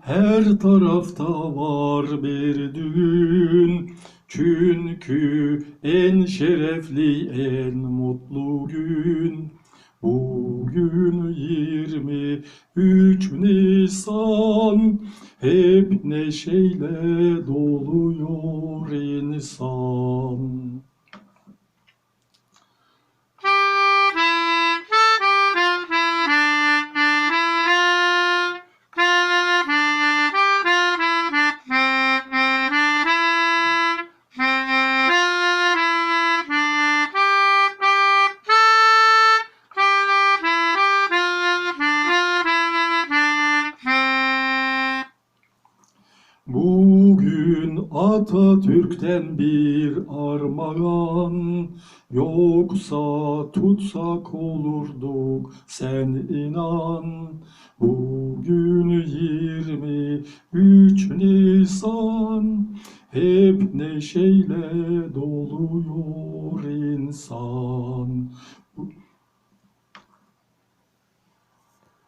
Her tarafta var bir düğün. Çünkü en şerefli, en mutlu gün. Bugün 23 Nisan. Hep neşeyle doluyor insan. Bugün Atatürk'ten bir armağan. Yoksa tutsak olurduk sen inan. Bugün 23 Nisan Hep neşeyle doluyor insan